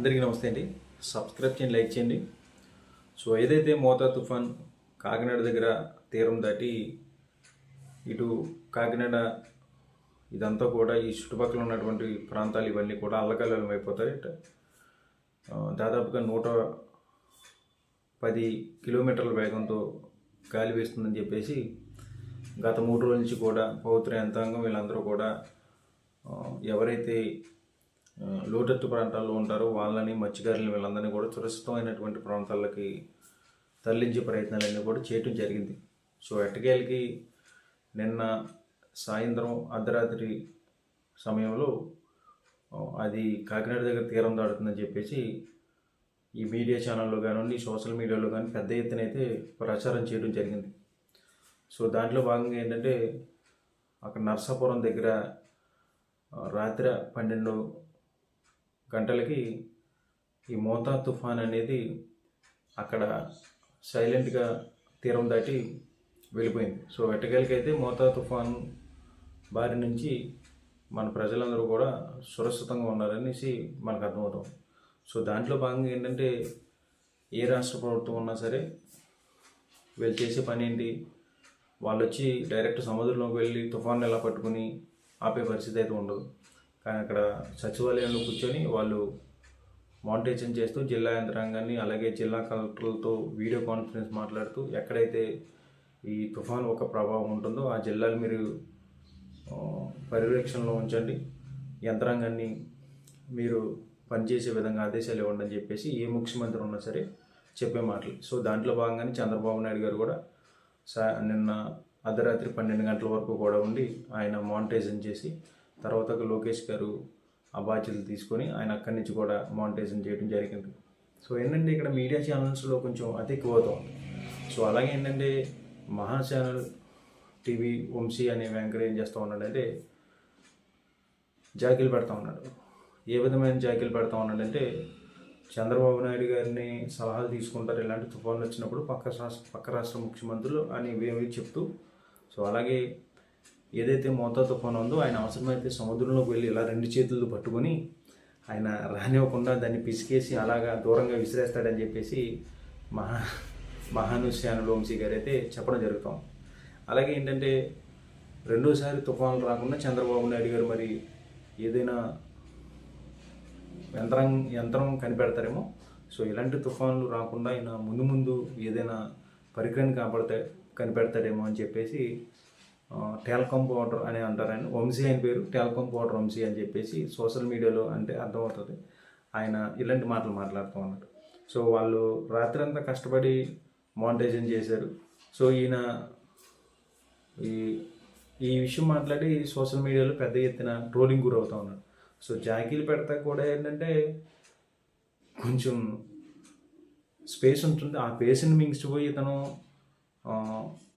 అందరికీ నమస్తే అండి. సబ్స్క్రైబ్ చేయండి లైక్ చేయండి. సో ఏదైతే మోతా తుఫాన్ కాకినాడ దగ్గర తీరం దాటి ఇటు కాకినాడ ఇదంతా కూడా ఈ చుట్టుపక్కల ఉన్నటువంటి ప్రాంతాలు ఇవన్నీ కూడా అల్లకల్లం అయిపోతాయి. దాదాపుగా నూట పది కిలోమీటర్ల వేగంతో గాలి వేస్తుందని చెప్పేసి గత మూడు రోజుల నుంచి కూడా పౌత్ర యంత్రాంగం వీళ్ళందరూ కూడా ఎవరైతే లోటెత్తు ప్రాంతాల్లో ఉంటారు. వాళ్ళని మత్స్యకారులు వీళ్ళందరినీ కూడా సురక్షితమైనటువంటి ప్రాంతాలకి తరలించే ప్రయత్నాలన్నీ కూడా చేయటం జరిగింది. సో ఎట్టకేలకి నిన్న సాయంత్రం అర్ధరాత్రి సమయంలో అది కాకినాడ దగ్గర తీరం దాడుతుందని చెప్పేసి ఈ మీడియా ఛానల్లో కానివ్వండి సోషల్ మీడియాలో కానీ పెద్ద ఎత్తున అయితే ప్రచారం చేయడం జరిగింది. సో దాంట్లో భాగంగా ఏంటంటే అక్కడ నర్సాపురం దగ్గర రాత్రి పన్నెండు గంటలకి ఈ మోతా తుఫాన్ అనేది అక్కడ సైలెంట్గా తీరం దాటి వెళ్ళిపోయింది. సో ఎట్టకేలకైతే మోతా తుఫాన్ బారి నుంచి మన ప్రజలందరూ కూడా సురక్షితంగా ఉన్నారనేసి మనకు అర్థమవుతుంది. సో దాంట్లో భాగంగా ఏంటంటే ఏ రాష్ట్ర ప్రభుత్వం ఉన్నా సరే వీళ్ళు చేసే పని ఏంటి? వాళ్ళు వచ్చి డైరెక్ట్ సముద్రంలోకి వెళ్ళి తుఫాన్ ఎలా పట్టుకుని ఆపే పరిస్థితి అయితే ఉండదు. కానీ అక్కడ సచివాలయంలో కూర్చొని వాళ్ళు మానిటేషన్ చేస్తూ జిల్లా యంత్రాంగాన్ని అలాగే జిల్లా కలెక్టర్లతో వీడియో కాన్ఫరెన్స్ మాట్లాడుతూ ఎక్కడైతే ఈ తుఫాన్ ఒక ప్రభావం ఉంటుందో ఆ జిల్లాలు మీరు పర్యవేక్షణలో ఉంచండి. యంత్రాంగాన్ని మీరు పనిచేసే విధంగా ఆదేశాలు ఇవ్వండి అని చెప్పేసి ఏ ముఖ్యమంత్రి ఉన్నా సరే చెప్పే మాటలు. సో దాంట్లో భాగంగానే చంద్రబాబు నాయుడు గారు కూడా సా నిన్న అర్ధరాత్రి పన్నెండు గంటల వరకు కూడా ఉండి ఆయన మానిటైజన్ చేసి తర్వాత లోకేష్ గారు ఆ బాధ్యతలు తీసుకొని ఆయన అక్కడి నుంచి కూడా మానిటైజేషన్ చేయడం జరిగింది. సో ఏంటంటే ఇక్కడ మీడియా ఛానల్స్లో కొంచెం అతి ఎక్కువ అవుతుంది సో అలాగే ఏంటంటే మహా ఛానల్ టీవీ వంశీ అనే వెంకట ఏం చేస్తూ ఉన్నాడంటే జాకీలు పెడతా ఉన్నాడు. ఏ విధమైన జాకీలు పెడతా ఉన్నాడంటే చంద్రబాబు నాయుడు గారిని సలహాలు తీసుకుంటారు. ఇలాంటి తుఫాన్లు వచ్చినప్పుడు పక్క రాష్ట్ర పక్క రాష్ట్ర ముఖ్యమంత్రులు అని ఇవేమి చెప్తూ సో అలాగే ఏదైతే మోతా తుఫాన్ ఉందో ఆయన అవసరమైతే సముద్రంలోకి వెళ్ళి ఇలా రెండు చేతులు పట్టుకొని ఆయన రానివ్వకుండా దాన్ని పిసికేసి అలాగా దూరంగా విసిరేస్తాడని చెప్పేసి మహా మహానుష్యానులు వంశీ గారు అయితే చెప్పడం జరుగుతాం. అలాగే ఏంటంటే రెండోసారి తుఫాన్లు రాకుండా చంద్రబాబు నాయుడు గారు మరి ఏదైనా యంత్రం యంత్రం కనిపెడతారేమో. సో ఇలాంటి తుఫాన్లు రాకుండా ఆయన ముందు ముందు ఏదైనా పరికరాన్ని కాపాడతా కనిపెడతాడేమో అని చెప్పేసి టెల్కామ్ పౌడర్ అని అంటారని. వంశీ అని పేరు. టెల్కామ్ పౌడర్ వంశీ అని చెప్పేసి సోషల్ మీడియాలో అంటే అర్థమవుతుంది. ఆయన ఇలాంటి మాటలు మాట్లాడుతూ ఉన్నాడు. సో వాళ్ళు రాత్రి అంతా కష్టపడి మానిటైజన్ చేశారు. సో ఈయన ఈ ఈ విషయం మాట్లాడి సోషల్ మీడియాలో పెద్ద ఎత్తున ట్రోలింగ్ గురవుతూ ఉన్నాడు. సో జాకీలు పెడతా కూడా ఏంటంటే కొంచెం స్పేస్ ఉంటుంది. ఆ స్పేస్ని మించిపోయి ఇతను